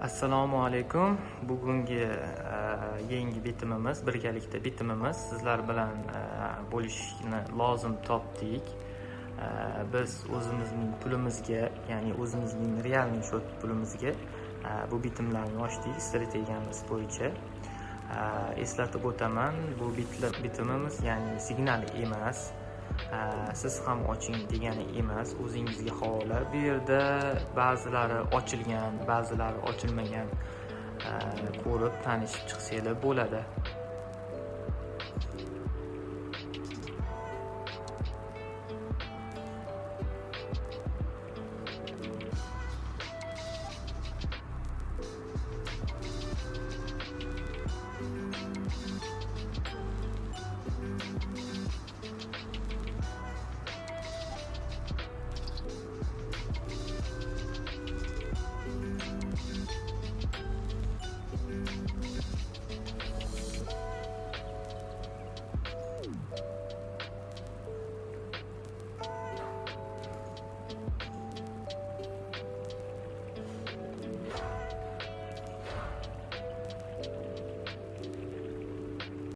assalomu alaykum bugungi e, yangi bitimimiz birgalikda bitimimiz sizlar bilan e, bo'lishni lozim topdik E, biz o'zimizning pulimizga ya'ni o'zimizning realniy счет pulimizga e, bu bitimlarni ochdik strategiyamiz bo'yicha E, eslatib o'taman bu bitla- bitimimiz ya'ni signal emas E, Siz ham oching degani emas o'zingizga havola bu yerda ba'zilari ochilgan ba'zilari ochilmagan ko'rib tanishib chiqsanglar bo'ladi.